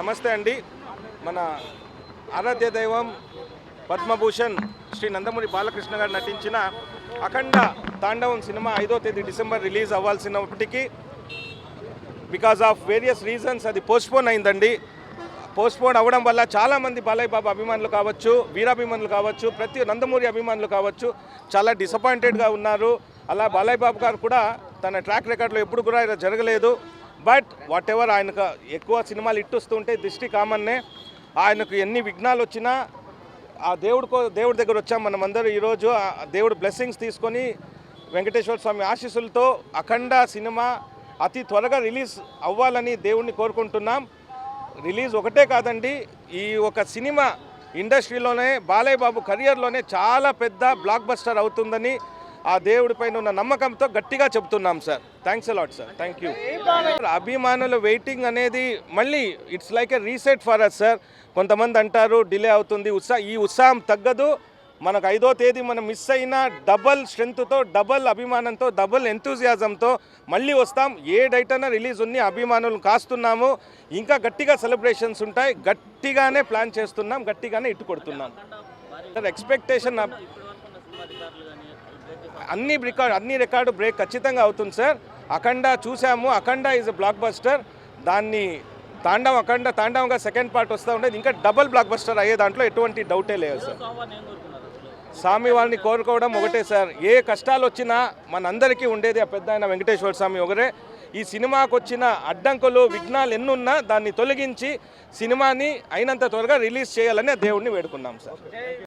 నమస్తే అండి. మన ఆరాధ్య దైవం పద్మభూషణ్ శ్రీ నందమూరి బాలకృష్ణ గారు నటించిన అఖండ తాండవం సినిమా ఐదో తేదీ డిసెంబర్ రిలీజ్ అవ్వాల్సినప్పటికీ బికాజ్ ఆఫ్ వేరియస్ రీజన్స్ అది పోస్ట్పోన్ అయిందండి. పోస్ట్పోన్ అవ్వడం వల్ల చాలామంది బాలయ్య బాబు అభిమానులు కావచ్చు వీరాభిమానులు కావచ్చు ప్రతి నందమూరి అభిమానులు కావచ్చు చాలా డిసప్పాయింటెడ్గా ఉన్నారు. అలా బాలయ్య బాబు గారు కూడా తన ట్రాక్ రికార్డులో ఎప్పుడు కూడా ఇలా జరగలేదు. బట్ వాట్ ఎవర్ ఆయనకు ఎక్కువ సినిమాలు ఇట్టొస్తుంటే దృష్టి కామన్నే ఆయనకు ఎన్ని విఘ్నాలు వచ్చినా ఆ దేవుడు దేవుడి దగ్గర వచ్చాం మనం అందరూ ఈరోజు. ఆ దేవుడు బ్లెస్సింగ్స్ తీసుకొని వెంకటేశ్వర స్వామి ఆశీస్సులతో అఖండ సినిమా అతి త్వరగా రిలీజ్ అవ్వాలని దేవుణ్ణి కోరుకుంటున్నాం. రిలీజ్ ఒకటే కాదండి ఈ ఒక సినిమా ఇండస్ట్రీలోనే బాలయ్య బాబు కెరియర్లోనే చాలా పెద్ద బ్లాక్ బస్టర్ అవుతుందని ఆ దేవుడిపైన ఉన్న నమ్మకంతో గట్టిగా చెప్తున్నాం sir. Thanks a lot sir. Thank you అభిమానుల వెయిటింగ్ అనేది మళ్ళీ it's like a reset for us sir. కొంతమంది అంటారు డిలే అవుతుంది ఉత్సాహ ఈ ఉత్సాహం తగ్గదు. మనకు ఐదో తేదీ మనం మిస్ అయిన డబల్ స్ట్రెంగ్త్తో డబల్ అభిమానంతో డబల్ ఎంతూజియాజంతో మళ్ళీ వస్తాం. ఏ డైట్ అయినా రిలీజ్ ఉంది అభిమానులు కాస్తున్నాము. ఇంకా గట్టిగా సెలబ్రేషన్స్ ఉంటాయి. గట్టిగానే ప్లాన్ చేస్తున్నాం. గట్టిగానే ఇట్టు కొడుతున్నాం. సార్ ఎక్స్పెక్టేషన్ అన్ని రికార్డ్ అన్ని రికార్డు బ్రేక్ ఖచ్చితంగా అవుతుంది సార్ అఖండ చూసాము. అఖండ ఈజ్ బ్లాక్ బస్టర్ దాన్ని తాండవం అఖండ తాండవంగా సెకండ్ పార్ట్ వస్తూ ఉండేది. ఇంకా డబల్ బ్లాక్ బస్టర్ అయ్యే దాంట్లో ఎటువంటి డౌటే లేదు సార్ స్వామి వారిని కోరుకోవడం ఒకటే సార్ ఏ కష్టాలు వచ్చినా మనందరికీ ఉండేది ఆ పెద్ద ఆయన వెంకటేశ్వర స్వామి ఒకరే. ఈ సినిమాకు వచ్చిన అడ్డంకులు విఘ్నాలు ఎన్నున్నా దాన్ని తొలగించి సినిమాని అయినంత త్వరగా రిలీజ్ చేయాలని దేవుణ్ణి దేవుడిని వేడుకున్నాం సార్